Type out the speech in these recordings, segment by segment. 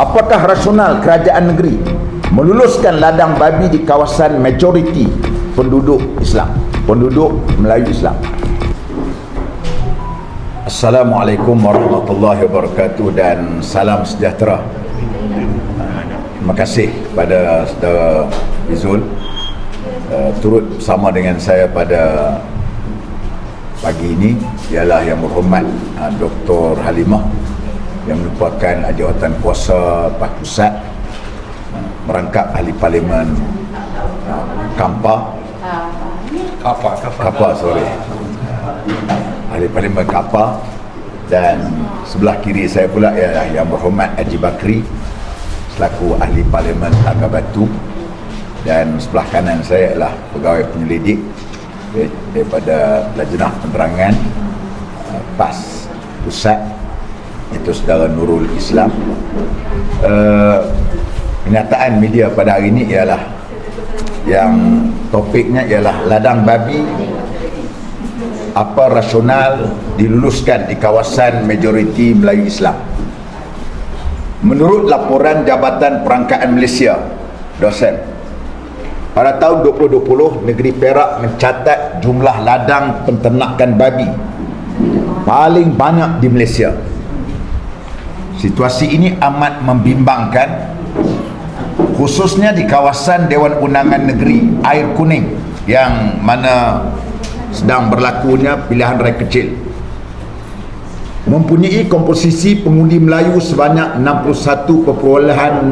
Apakah rasional kerajaan negeri meluluskan ladang babi di kawasan majoriti penduduk Islam, penduduk Melayu Islam? Assalamualaikum warahmatullahi wabarakatuh dan salam sejahtera. Terima kasih kepada saudara Izul uh, turut bersama dengan saya pada pagi ini ialah yang berhormat uh, Dr. Halimah yang merupakan jawatan kuasa Pak Pusat uh, merangkap ahli parlimen uh, Kampa. Kapa, kapa. Kapa sorry. Ahli parlimen Kapa dan sebelah kiri saya pula ialah yang berhormat Haji Bakri selaku ahli parlimen Tangga Batu. Dan sebelah kanan saya ialah pegawai penyelidik daripada Lajnah Penerangan uh, PAS Pusat itu saudara Nurul Islam. Uh, kenyataan media pada hari ini ialah yang topiknya ialah ladang babi apa rasional diluluskan di kawasan majoriti Melayu Islam. Menurut laporan Jabatan Perangkaan Malaysia dosen pada tahun 2020 negeri Perak mencatat jumlah ladang penternakan babi paling banyak di Malaysia situasi ini amat membimbangkan khususnya di kawasan Dewan Undangan Negeri Air Kuning yang mana sedang berlakunya pilihan raya kecil. Mempunyai komposisi pengundi Melayu sebanyak 61.6%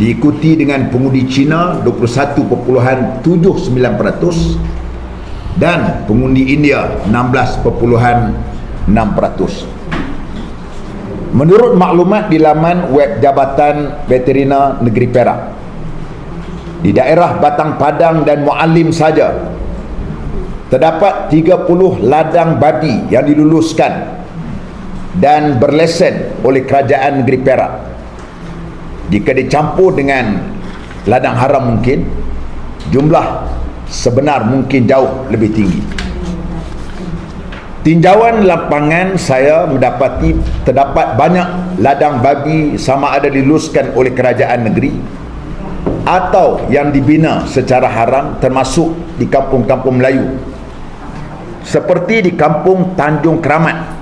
diikuti dengan pengundi Cina 21.79% dan pengundi India 16.6% Menurut maklumat di laman web Jabatan Veterina Negeri Perak di daerah Batang Padang dan Mualim saja terdapat 30 ladang babi yang diluluskan dan berlesen oleh kerajaan negeri Perak. Jika dicampur dengan ladang haram mungkin jumlah sebenar mungkin jauh lebih tinggi tinjauan lapangan saya mendapati terdapat banyak ladang babi sama ada diluluskan oleh kerajaan negeri atau yang dibina secara haram termasuk di kampung-kampung Melayu seperti di kampung Tanjung Keramat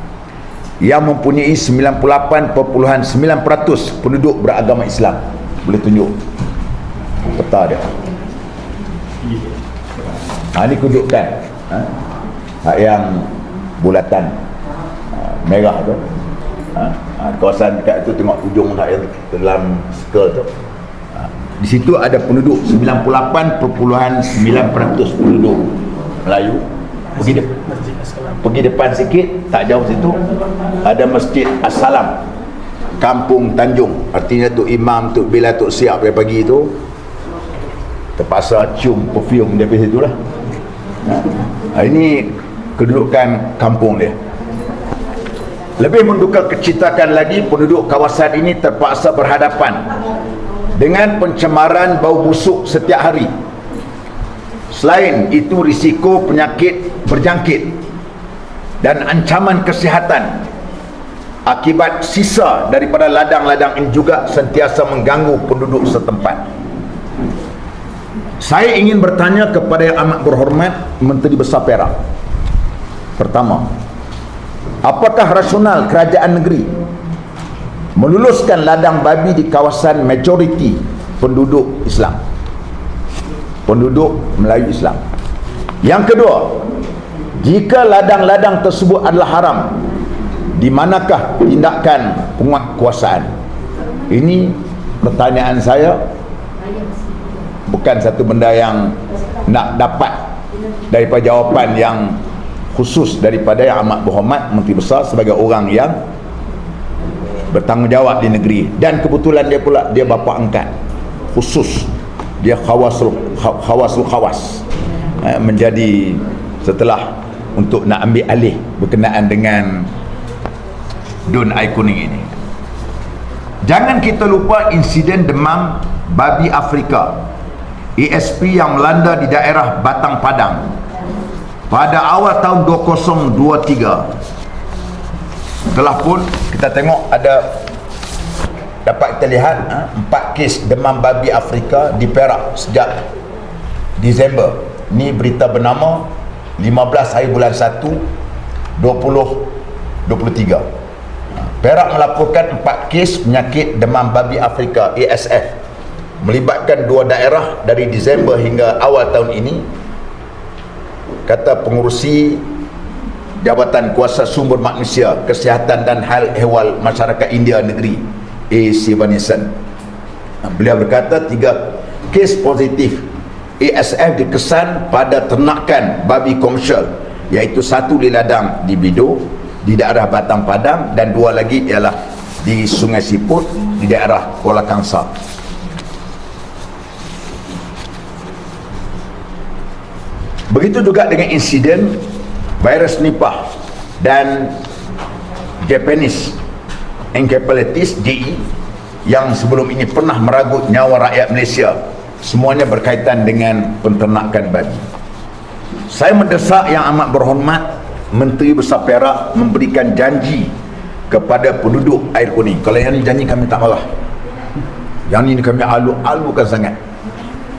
yang mempunyai 98.9% penduduk beragama Islam boleh tunjuk peta dia ha, ini kudukkan ha? yang bulatan. Ha, merah tu. Ha? Kawasan dekat tu tengok ujung tak yang dalam circle tu. Ha, di situ ada penduduk 98.9% penduduk Melayu. Pergi de- pergi depan sikit tak jauh situ ada masjid Assalam kampung Tanjung. Artinya tu imam tu bila tu siap pagi tu terpaksa cium perfume dari situ lah. Ha, ini kedudukan kampung dia. Lebih menduka kecitakan lagi penduduk kawasan ini terpaksa berhadapan dengan pencemaran bau busuk setiap hari. Selain itu risiko penyakit berjangkit dan ancaman kesihatan akibat sisa daripada ladang-ladang ini juga sentiasa mengganggu penduduk setempat. Saya ingin bertanya kepada yang amat berhormat Menteri Besar Perak pertama apakah rasional kerajaan negeri meluluskan ladang babi di kawasan majoriti penduduk Islam? Penduduk Melayu Islam. Yang kedua jika ladang-ladang tersebut adalah haram di manakah tindakan penguatkuasaan? Ini pertanyaan saya. Bukan satu benda yang nak dapat daripada jawapan yang khusus daripada yang amat berhormat Menteri Besar sebagai orang yang bertanggungjawab di negeri. Dan kebetulan dia pula dia bapa angkat. Khusus. Dia khawasul khawasul khawas. Eh, menjadi setelah untuk nak ambil alih berkenaan dengan Dun Air Kuning ini. Jangan kita lupa insiden demam babi Afrika. ESP yang melanda di daerah Batang Padang pada awal tahun 2023 telah pun kita tengok ada dapat kita lihat ha, empat kes demam babi Afrika di Perak sejak Disember. Ni berita bernama 15 hari bulan 1 20 23 Ha, Perak melaporkan empat kes penyakit demam babi Afrika ASF melibatkan dua daerah dari Disember hingga awal tahun ini kata pengurusi Jabatan Kuasa Sumber Manusia Kesihatan dan Hal Ehwal Masyarakat India Negeri A. Sivanison beliau berkata tiga kes positif ASF dikesan pada ternakan babi komersial iaitu satu di ladang di Bido di daerah Batang Padang dan dua lagi ialah di Sungai Siput di daerah Kuala Kangsar Begitu juga dengan insiden virus Nipah dan Japanese Encephalitis JE yang sebelum ini pernah meragut nyawa rakyat Malaysia semuanya berkaitan dengan penternakan babi. Saya mendesak yang amat berhormat Menteri Besar Perak memberikan janji kepada penduduk air kuning. Kalau yang ni janji kami tak marah. Yang ni kami alu-alukan sangat.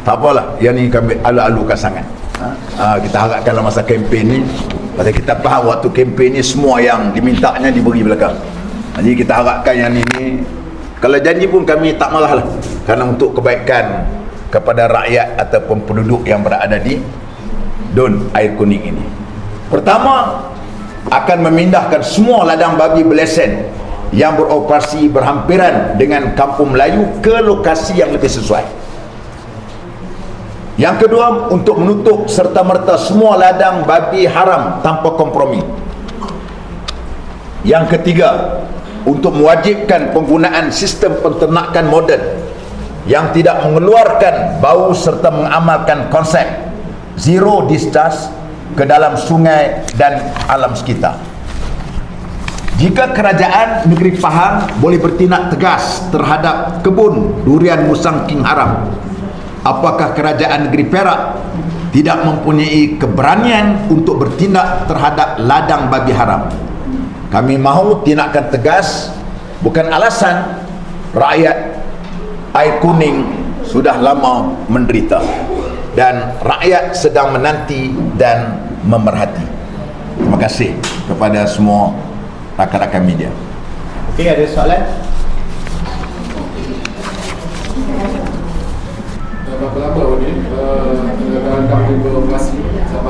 Tak apalah, yang ni kami alu-alukan sangat. Ha, kita harapkan dalam masa kempen ni Pasal kita faham waktu kempen ni Semua yang dimintanya diberi belakang. Jadi kita harapkan yang ini Kalau janji pun kami tak marah lah. Kerana untuk kebaikan Kepada rakyat ataupun penduduk yang berada di Don air kuning ini. Pertama Akan memindahkan semua ladang babi belesen Yang beroperasi berhampiran dengan kampung Melayu Ke lokasi yang lebih sesuai yang kedua, untuk menutup serta-merta semua ladang babi haram tanpa kompromi. Yang ketiga, untuk mewajibkan penggunaan sistem penternakan moden yang tidak mengeluarkan bau serta mengamalkan konsep zero discharge ke dalam sungai dan alam sekitar. Jika kerajaan negeri Pahang boleh bertindak tegas terhadap kebun durian musang king haram apakah kerajaan negeri Perak tidak mempunyai keberanian untuk bertindak terhadap ladang babi haram? Kami mahu tindakan tegas bukan alasan rakyat air kuning sudah lama menderita dan rakyat sedang menanti dan memerhati. Terima kasih kepada semua rakan-rakan media. Okey, ada soalan?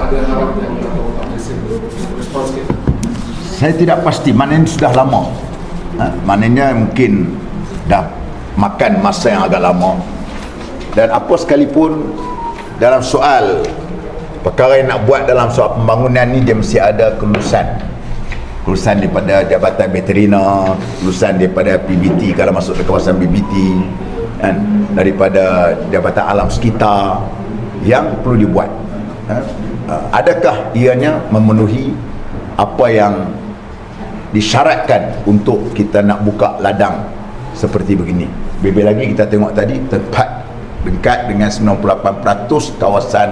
Ada harap yang atau tak Malaysia respons kita saya tidak pasti maknanya sudah lama. Ha? maknanya mungkin dah makan masa yang agak lama. Dan apa sekalipun dalam soal perkara yang nak buat dalam soal pembangunan ni dia mesti ada kelulusan. Kelulusan daripada Jabatan Veterina kelulusan daripada PBT kalau masuk ke kawasan PBT kan? Daripada Jabatan Alam Sekitar yang perlu dibuat ha? Adakah ianya memenuhi apa yang disyaratkan untuk kita nak buka ladang seperti begini? Lebih lagi kita tengok tadi tempat dekat dengan 98% kawasan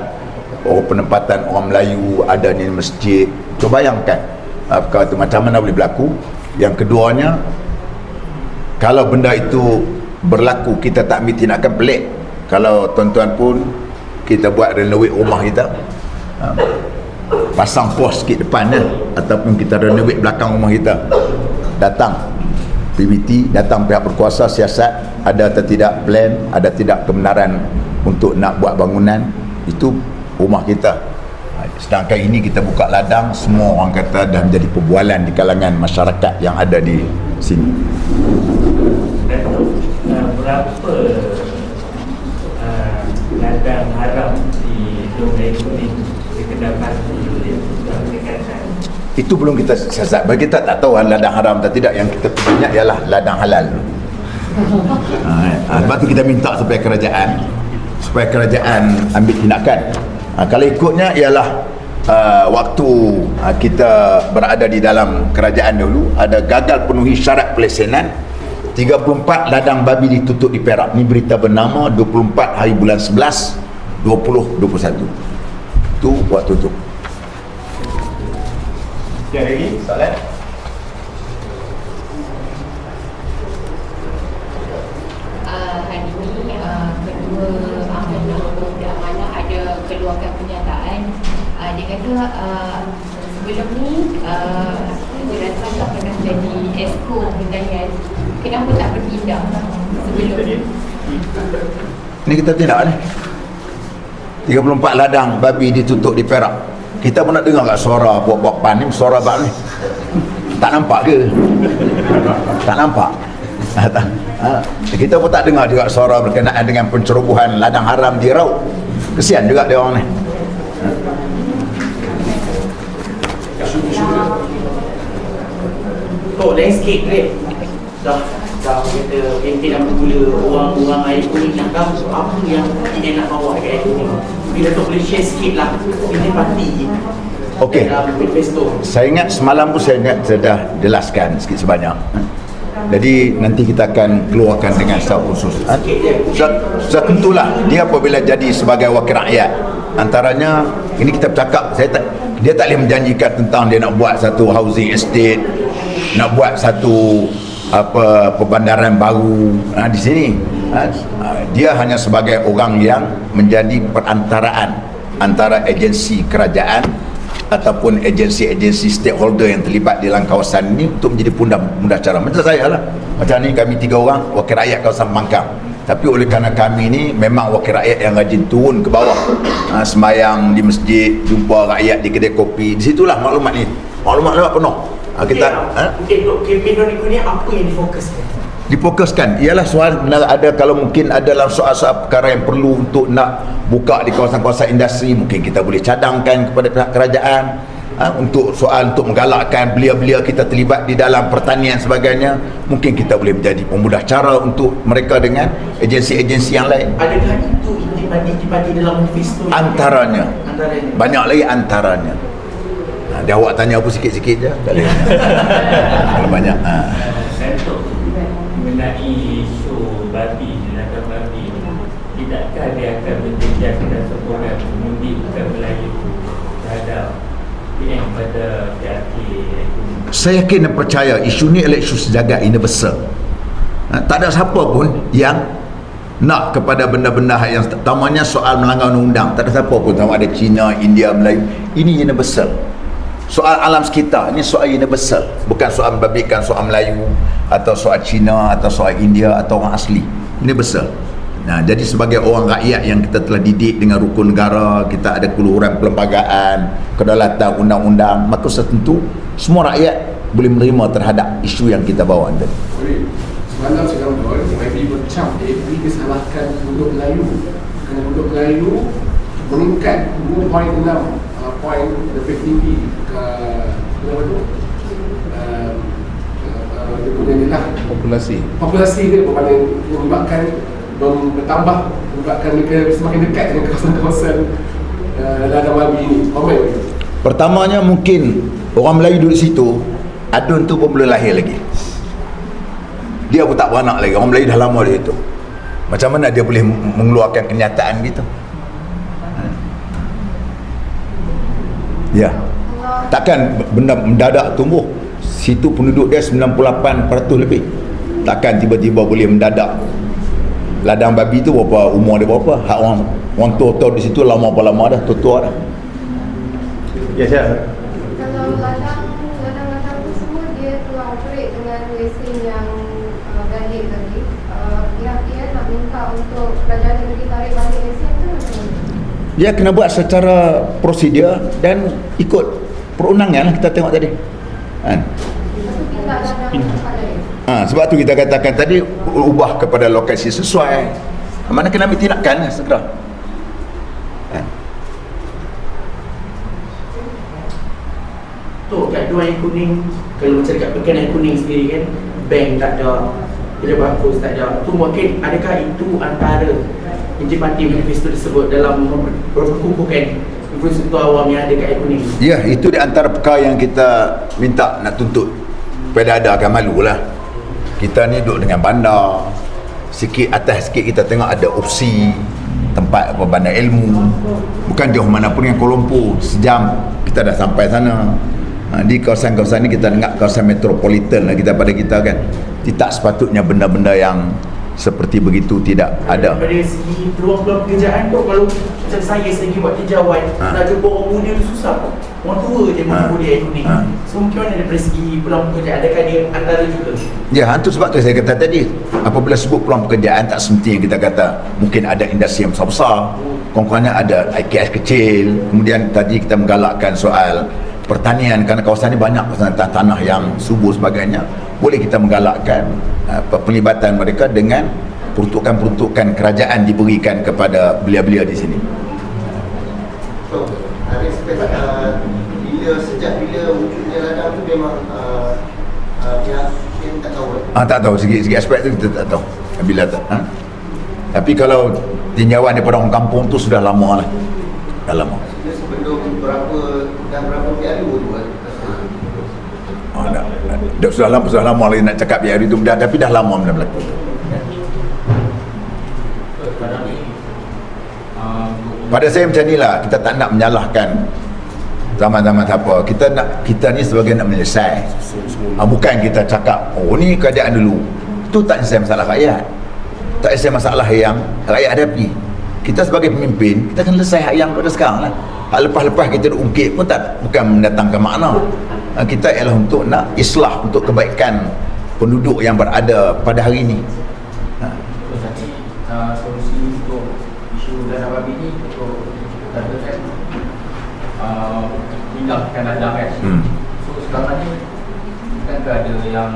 orang penempatan orang Melayu ada di masjid. Cuba bayangkan perkara itu macam mana boleh berlaku? Yang keduanya kalau benda itu berlaku kita tak ambil tindakan pelik. Kalau tuan-tuan pun kita buat renovate rumah kita ha, pasang pos sikit depan ya, ataupun kita renovate belakang rumah kita. Datang. PBT datang pihak berkuasa siasat ada atau tidak plan ada tidak kebenaran untuk nak buat bangunan itu rumah kita. Ha, sedangkan ini kita buka ladang semua orang kata dah menjadi perbualan di kalangan masyarakat yang ada di sini. Uh, berapa ladang haram di Sungai Kuning boleh dikatakan itu belum kita siasat. Bagi kita tak tahu ladang haram atau tidak. Yang kita punya ialah ladang halal. Ha, ha, sebab tu kita minta supaya kerajaan supaya kerajaan ambil tindakan. Ha, kalau ikutnya ialah uh, waktu uh, kita berada di dalam kerajaan dulu ada gagal penuhi syarat pelesenan 34 ladang babi ditutup di Perak. Ni berita bernama 24 hari bulan 11 2021 tu waktu tu Ada lagi soalan? ada keluarkan pernyataan. Uh, dia kata uh, sebelum ni uh, tak pernah jadi esko Hindayat kenapa tak bertindak sebelum? Ni Ni kita tidak ni 34 ladang babi ditutup di Perak. Kita pun nak dengar kat suara buat-buat pan ni suara bab ni. Tak nampak ke? Tak nampak. Ha. Ha. kita pun tak dengar juga suara berkenaan dengan pencerobohan ladang haram di Raut kesian juga dia orang ni. Tok landscape great Dah Dah kata Campaign apa pula Orang-orang air kuning nak tahu Apa yang Kita nak bawa kat air kuning Bila Tok boleh share sikit lah Kita parti. Okey. Saya ingat semalam pun saya ingat saya dah jelaskan sikit sebanyak. Jadi nanti kita akan keluarkan dengan secara khusus. Ha? so, so, tentulah dia apabila jadi sebagai wakil rakyat. Antaranya ini kita bercakap saya tak dia tak boleh menjanjikan tentang dia nak buat satu housing estate nak buat satu apa perbandaran baru ha, di sini. Ha, dia hanya sebagai orang yang menjadi perantaraan antara agensi kerajaan ataupun agensi-agensi stakeholder yang terlibat di dalam kawasan ini untuk menjadi pundah mudah cara. Macam saya lah. Macam ni kami tiga orang wakil rakyat kawasan Mangkang. Tapi oleh kerana kami ni memang wakil rakyat yang rajin turun ke bawah. Ha, semayang di masjid jumpa rakyat di kedai kopi. Di situlah maklumat ni. Maklumat-maklumat penuh ha, kita ha? Mungkin Tok campaign Doni Kuning Apa yang difokuskan? Difokuskan ialah soal ada kalau mungkin ada dalam soal-soal perkara yang perlu untuk nak buka di kawasan-kawasan industri mungkin kita boleh cadangkan kepada pihak kerajaan ha, untuk soal untuk menggalakkan belia-belia kita terlibat di dalam pertanian sebagainya mungkin kita boleh menjadi pemudah cara untuk mereka dengan agensi-agensi yang lain. Adakah itu Intipati-intipati dalam manifesto antaranya. Antaranya. Banyak lagi antaranya ha, dia awak tanya apa sikit-sikit je tak boleh. Kalau banyak ha. Mengenai isu babi, jenazah babi Tidakkah dia akan menjejaskan seorang pengundi bukan Melayu? Terhadap PM pada PRK saya yakin dan percaya isu ni adalah isu sejagat universal. Ha, tak ada siapa pun yang nak kepada benda-benda yang terutamanya soal melanggar undang-undang. Tak ada siapa pun sama ada Cina, India, Melayu. Ini universal soal alam sekitar ini soal universal bukan soal membabikan soal Melayu atau soal Cina atau soal India atau orang asli. Universal Nah, jadi sebagai orang rakyat yang kita telah didik dengan rukun negara, kita ada keluhuran perlembagaan, kedaulatan undang-undang, maka setentu semua rakyat boleh menerima terhadap isu yang kita bawa tadi. Semalam saya nonton, YB bercam AFP disalahkan penduduk Melayu. Kerana penduduk Melayu meningkat 2.6 uh, poin lebih tinggi uh, dia punya ni lah Populasi. populasi dia berbanding menyebabkan mem- bertambah menyebabkan mereka semakin dekat dengan kawasan-kawasan uh, ladang babi ni komen Pertamanya mungkin orang Melayu duduk situ, adun tu pun belum lahir lagi. Dia pun tak beranak lagi. Orang Melayu dah lama di situ. Macam mana dia boleh mengeluarkan kenyataan gitu? Ya. Takkan benda mendadak tumbuh. Situ penduduk dia 98% lebih. Takkan tiba-tiba boleh mendadak. Ladang babi tu berapa umur dia berapa? Hak orang orang tua-tua di situ lama apa lama dah, tua-tua dah. Ya, saya. Kalau ladang ladang-ladang tu semua dia telah operate dengan lesen yang uh, valid tadi. Uh, pihak-pihak nak minta untuk kerajaan negeri tarik balik lesen tu macam mana? Dia kena buat secara prosedur dan ikut perundangan lah kita tengok tadi. Kan? Ha, sebab tu kita katakan tadi ubah kepada lokasi sesuai. Mana kena ambil tindakan lah segera. Kan? Tu kat dua air kuning Kalau macam dekat pekan air kuning sendiri kan Bank tak ada Bila bagus tak ada Tu mungkin adakah itu antara Intipati manifesto tersebut Dalam memperkukuhkan Infrastruktur awam yang ada kat air kuning Ya, itu di antara perkara yang kita minta nak tuntut. Supaya ada akan malu lah. Kita ni duduk dengan bandar. Sikit atas sikit kita tengok ada opsi tempat apa bandar ilmu. Bukan jauh mana pun yang Lumpur. Sejam kita dah sampai sana. Ha, di kawasan-kawasan ni kita dengar kawasan metropolitan lah kita pada kita kan. Tidak sepatutnya benda-benda yang seperti begitu tidak ada Dari segi peluang-peluang pekerjaan tu kalau macam saya segi buat tijauan Ha. nak jumpa orang muda tu susah. Orang tua je Ha. mampu dia ni. Ha. So mungkin mana daripada segi peluang pekerjaan adakah dia antara juga? Ya, itu sebab tu saya kata tadi. Apabila sebut peluang pekerjaan tak semestinya kita kata mungkin ada industri yang besar-besar. Kurang-kurangnya ada IKS kecil. Kemudian tadi kita menggalakkan soal pertanian kerana kawasan ini banyak kawasan tanah yang subur sebagainya. Boleh kita menggalakkan uh, penglibatan mereka dengan peruntukan-peruntukan kerajaan diberikan kepada belia-belia di sini. So, ada spek uh, bila sejak bila wujudnya ladang tu memang uh, uh, pihak yang tak tahu? Ah tak tahu segi segi aspek tu kita tak tahu. Bila tak. Ha? Tapi kalau tinjauan daripada orang kampung tu sudah lama lah. Dah lama. Maksudnya sebelum berapa dah berapa PRU tu kan? Oh, dah, dah, dah, sudah lama sudah lama lagi nak cakap biar itu dah, tapi dah lama benda berlaku. Pada saya macam inilah kita tak nak menyalahkan zaman-zaman apa. Kita nak kita ni sebagai nak menyelesai. Ah, bukan kita cakap oh ni keadaan dulu. Itu tak selesai masalah rakyat. Tak selesai masalah yang rakyat hadapi. Kita sebagai pemimpin, kita akan selesai yang pada sekarang lah. Hak lepas-lepas kita nak ungkit pun tak bukan mendatangkan makna. Ah, Kita ialah untuk nak islah untuk kebaikan penduduk yang berada pada hari ini. Uh, solusi untuk isu dana babi ni untuk katakan hilangkan ladang kan. Hmm. So sekarang ni kan ada yang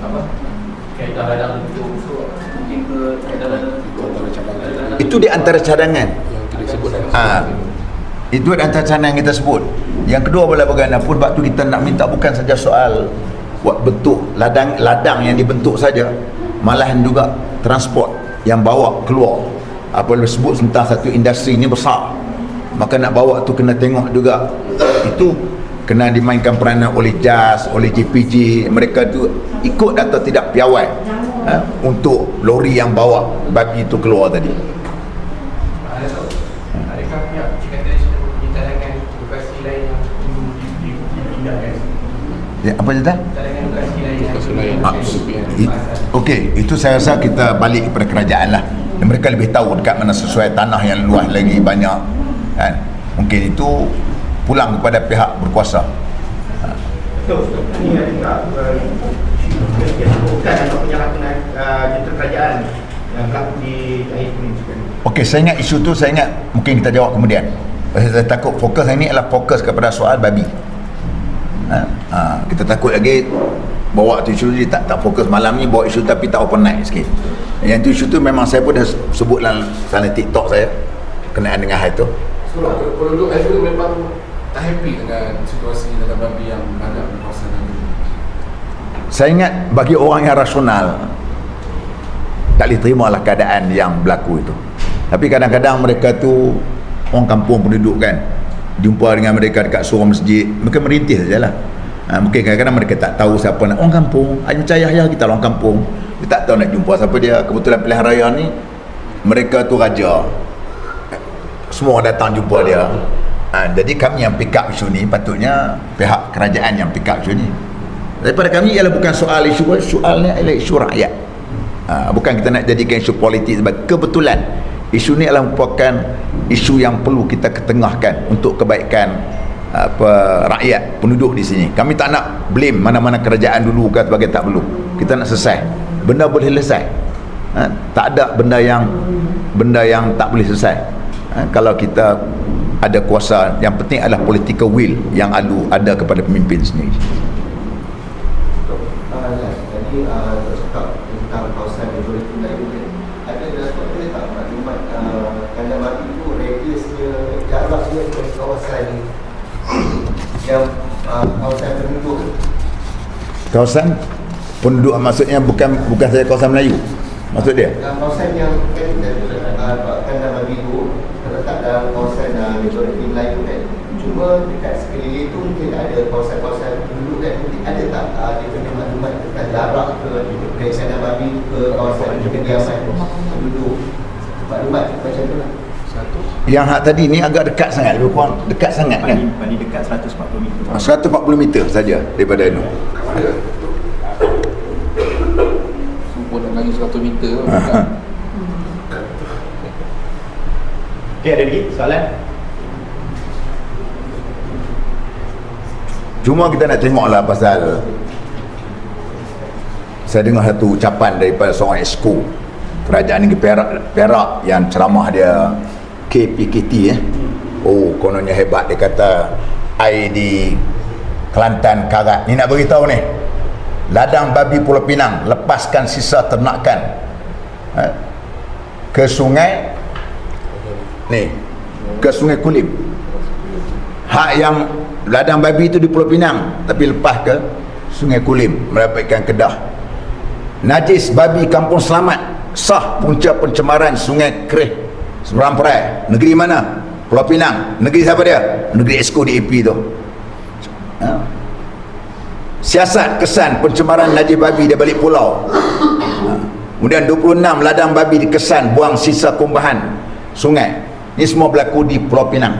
apa kaedah ladang itu so mungkin ke kaedah ladang itu Itu di antara cadangan. yang kita sebut Ha. Itu antara yang kita sebut. Yang kedua bila bagaimanapun sebab tu kita nak minta bukan saja soal buat bentuk ladang ladang yang dibentuk saja. Malahan juga transport yang bawa keluar. Apabila sebut tentang satu industri ini besar. Maka nak bawa tu kena tengok juga. Itu kena dimainkan peranan oleh JAS oleh JPG mereka tu ikut atau tidak piawai ha, untuk lori yang bawa babi itu keluar tadi ada tahu adakah pihak Chicken Traditional mempunyai cadangan lokasi lain yang perlu di- dipindahkan ya, apa dah? lain. Ah, Okey, itu saya rasa kita balik kepada kerajaan lah. Dan mereka lebih tahu dekat mana sesuai tanah yang luas lagi banyak. Kan? Mungkin itu pulang kepada pihak berkuasa. Ini yang juga yang bukan penyalahgunaan uh, jentera kerajaan yang berlaku di air. Okey, saya ingat isu tu saya ingat mungkin kita jawab kemudian. Saya takut fokus ini adalah fokus kepada soal babi. Ha? Ha, kita takut lagi bawa tu isu ni tak tak fokus malam ni bawa isu tapi tak open night sikit. Yang tu isu tu memang saya pun dah sebut dalam sana TikTok saya kenaan dengan hal itu. So, penduduk Aizu memang tak happy dengan situasi dalam babi yang ada di kawasan. Saya ingat bagi orang yang rasional tak boleh terima lah keadaan yang berlaku itu. Tapi kadang-kadang mereka tu orang kampung penduduk kan jumpa dengan mereka dekat surau masjid mereka merintih sajalah. Ha, mungkin kadang-kadang mereka tak tahu siapa nak orang kampung. Macam ayah kita orang kampung. Dia tak tahu nak jumpa siapa dia. Kebetulan pilihan raya ni mereka tu raja. Semua orang datang jumpa dia. Ha, jadi kami yang pick up isu ni patutnya pihak kerajaan yang pick up isu ni. Daripada kami ialah bukan soal isu soalnya ialah isu rakyat. Ha, bukan kita nak jadikan isu politik sebab kebetulan isu ni adalah merupakan isu yang perlu kita ketengahkan untuk kebaikan apa rakyat penduduk di sini. Kami tak nak blame mana-mana kerajaan dulu ke sebagai tak perlu. Kita nak selesai. Benda boleh selesai. Ha, tak ada benda yang benda yang tak boleh selesai. Ha, kalau kita ada kuasa yang penting adalah political will yang alu ada kepada pemimpin sendiri. Uh, jadi uh, cakap tentang kawasan majoriti Melayu ni ada dapat boleh tak maklumat uh, kandang babi tu radiusnya jaraknya ke kawasan yang uh, kawasan penduduk Kawasan penduduk maksudnya bukan bukan saja kawasan Melayu. Maksud dia? uh, kawasan yang kan uh, kandang babi tu terletak dalam kawasan uh, majoriti Melayu kan cuma dekat sekeliling tu mungkin ada kawasan-kawasan penduduk kan mungkin ada tak uh, dia punya maklumat tentang jarak ke dari kandang babi ke kawasan kediaman penduduk maklumat macam tu lah. Yang hak tadi ni agak dekat sangat lebih kurang dekat sangat kan? paling, paling dekat 140 meter. Ah, 140 meter saja daripada itu. Ada. So, pun nak lagi lagi 100 meter tu. Ha. Okey, ada lagi soalan? Cuma kita nak tengoklah pasal saya dengar satu ucapan daripada seorang esko kerajaan negeri Perak, Perak yang ceramah dia KPKT eh. Oh, kononnya hebat dia kata di Kelantan karat. Ni nak beritahu ni. Ladang babi Pulau Pinang lepaskan sisa ternakan eh, ke sungai ni ke sungai Kulim. Hak yang ladang babi itu di Pulau Pinang tapi lepas ke Sungai Kulim mendapatkan kedah. Najis babi Kampung Selamat sah punca pencemaran Sungai Kerih Seberamperai. Negeri mana? Pulau Pinang. Negeri siapa dia? Negeri Esko DAP tu. Ha? Siasat kesan pencemaran najis babi di balik pulau. Ha. Kemudian 26 ladang babi dikesan buang sisa kumbahan sungai. Ini semua berlaku di Pulau Pinang.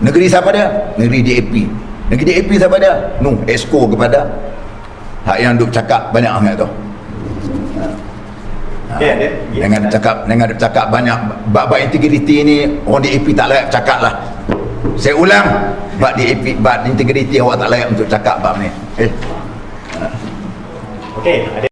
Negeri siapa dia? Negeri DAP. Negeri DAP siapa dia? Nu, Esko kepada hak yang duk cakap banyak sangat tu. Okey, ada. Dengan cakap dengan dia cakap banyak bab-bab integriti ni orang DAP tak layak cakap lah. Saya ulang, bab DAP bab integriti awak tak layak untuk cakap bab ni. Eh. Okey, ada